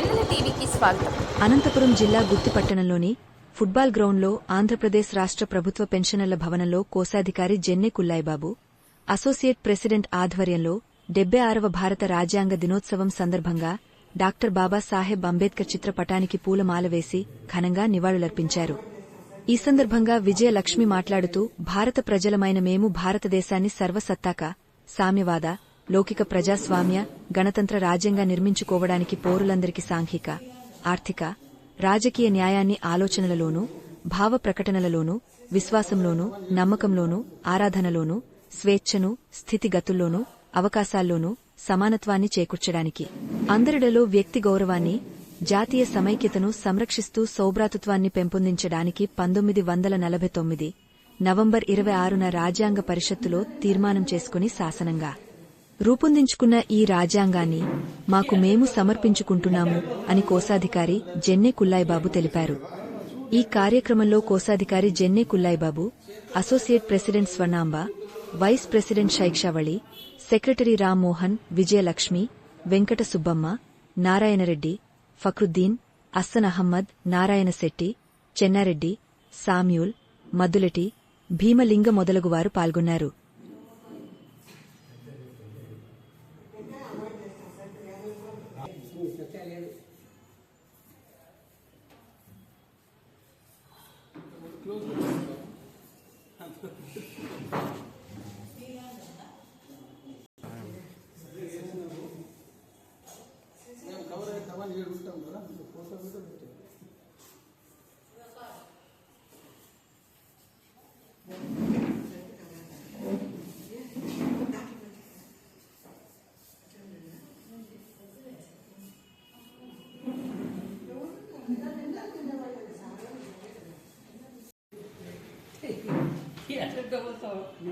స్వాగతం. అనంతపురం జిల్లా గుత్తిపట్టణంలోని ఫుట్బాల్ గ్రౌండ్లో ఆంధ్రప్రదేశ్ రాష్ట్ర ప్రభుత్వ పెన్షనర్ల భవనంలో కోశాధికారి జెన్నె కుల్లాయిబాబు అసోసియేట్ ప్రెసిడెంట్ ఆధ్వర్యంలో డెబ్బై ఆరవ భారత రాజ్యాంగ దినోత్సవం సందర్భంగా డాక్టర్ బాబాసాహెబ్ అంబేద్కర్ చిత్రపటానికి పూలమాల వేసి ఘనంగా నివాళులర్పించారు. ఈ సందర్భంగా విజయలక్ష్మి మాట్లాడుతూ భారత ప్రజలమైన మేము భారతదేశాన్ని సర్వసత్తాక సామ్యవాద లౌకిక ప్రజాస్వామ్య గణతంత్ర రాజ్యంగా నిర్మించుకోవడానికి పౌరులందరికీ సాంఘిక ఆర్థిక రాజకీయ న్యాయాన్ని ఆలోచనలలోనూ భావ ప్రకటనలలోనూ విశ్వాసంలోనూ నమ్మకంలోనూ ఆరాధనలోనూ స్వేచ్ఛను స్థితిగతుల్లోనూ అవకాశాల్లోనూ సమానత్వాన్ని చేకూర్చడానికి. అందరిడలో వ్యక్తి గౌరవాన్ని జాతీయ సమైక్యతను సంరక్షిస్తూ సౌభ్రాతత్వాన్ని పెంపొందించడానికి పంతొమ్మిది వందల నలభై తొమ్మిది నవంబర్ ఇరవై ఆరున రాజ్యాంగ పరిషత్తులో తీర్మానం చేసుకుని శాసనంగా రూపొందించుకున్న ఈ రాజ్యాంగాన్ని మాకు మేము సమర్పించుకుంటున్నాము అని కోశాధికారి జెన్నె కుల్లాయిబాబు తెలిపారు. ఈ కార్యక్రమంలో కోశాధికారి Jenne Kullayibabu associate president Swarnamba vice president Shaikshavali secretary Rammohan Vijayalakshmi Venkata Subbamma Narayanareddy Fakruddin Assan Ahmed Narayanashetty Chennareddy Samuel Maddulati Bheemalinga మొదలగువారు పాల్గొన్నారు. చేశాడు కదా? చూడు ఎంట్లో చిక్కి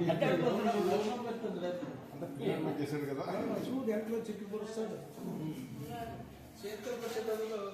పట్టే బదులు గూగుల్లో కూడా చెప్పదు